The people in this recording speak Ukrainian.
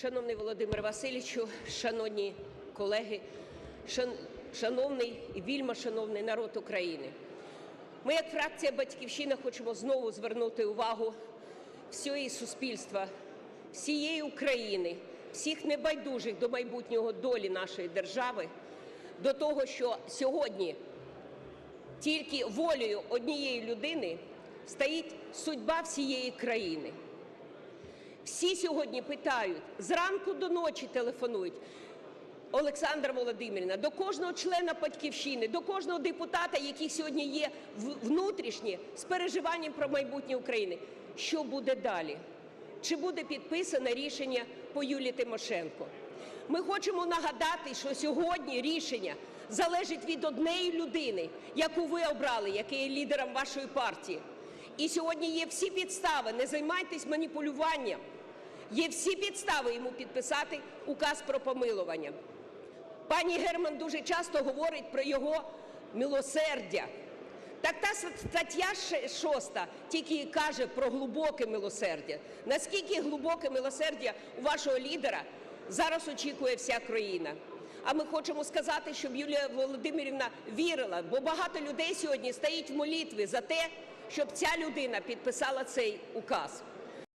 Шановний Володимир Васильовичу, шановні колеги, шановний і вільмо шановний народ України. Ми, як фракція Батьківщина, хочемо знову звернути увагу всього суспільства, всієї України, всіх небайдужих до майбутнього долі нашої держави, до того, що сьогодні тільки волею однієї людини стоїть судьба всієї країни. Всі сьогодні питають, зранку до ночі телефонують. Олександра Володимирівна, до кожного члена батьківщини, до кожного депутата, який сьогодні є внутрішні з переживанням про майбутнє України. Що буде далі? Чи буде підписане рішення по Юлії Тимошенко? Ми хочемо нагадати, що сьогодні рішення залежить від однієї людини, яку ви обрали, який є лідером вашої партії. І сьогодні є всі підстави, не займайтесь маніпулюванням. Є всі підстави йому підписати указ про помилування. Пані Герман дуже часто говорить про його милосердя. Так та стаття шоста тільки і каже про глибоке милосердя. Наскільки глибоке милосердя у вашого лідера зараз очікує вся країна. А ми хочемо сказати, щоб Юлія Володимирівна вірила, бо багато людей сьогодні стоїть в молитві за те, щоб ця людина підписала цей указ.